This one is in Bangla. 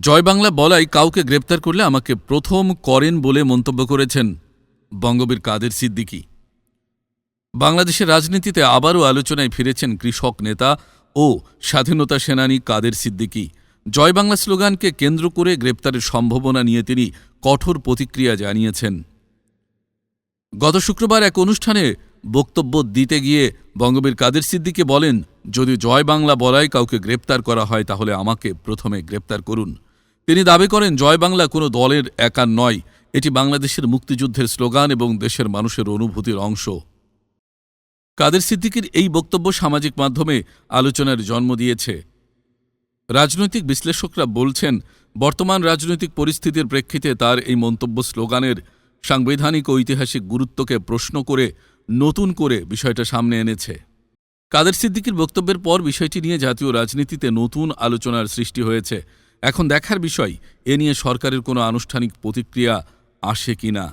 জয় বাংলা বলাই কাউকে গ্রেপ্তার করলে আমাকে প্রথম করেন বলে মন্তব্য করেছেন বঙ্গবীর কাদের সিদ্দিকী। বাংলাদেশের রাজনীতিতে আবারও আলোচনায় ফিরেছেন কৃষক নেতা ও স্বাধীনতা সেনানী কাদের সিদ্দিকী। জয় বাংলা স্লোগানকে কেন্দ্র করে গ্রেপ্তারের সম্ভাবনা নিয়ে তিনি কঠোর প্রতিক্রিয়া জানিয়েছেন। গত শুক্রবার এক অনুষ্ঠানে বক্তব্য দিতে গিয়ে বঙ্গবীর কাদের সিদ্দিকে বলেন, যদি জয় বাংলা বলায় কাউকে গ্রেপ্তার করা হয় তাহলে আমাকে প্রথমে গ্রেপ্তার করুন। তিনি দাবি করেন, জয় বাংলা কোনো দলের একার নয়। এটি বাংলাদেশের মুক্তিযুদ্ধের স্লোগান এবং দেশের মানুষের অনুভূতির অংশ। কাদের সিদ্দিকির এই বক্তব্য সামাজিক মাধ্যমে আলোচনার জন্ম দিয়েছে। রাজনৈতিক বিশ্লেষকরা বলছেন, বর্তমান রাজনৈতিক পরিস্থিতির প্রেক্ষিতে তার এই মন্তব্য স্লোগানের সাংবিধানিক ঐতিহাসিক গুরুত্বকে প্রশ্ন করে, নতুন করে বিষয়টা সামনে এনেছে। কাদের সিদ্দিকির বক্তব্যের পর বিষয়টি নিয়ে জাতীয় রাজনীতিতে নতুন আলোচনার সৃষ্টি হয়েছে। এখন দেখার বিষয় এ নিয়ে সরকারের কোনো আনুষ্ঠানিক প্রতিক্রিয়া আসে কিনা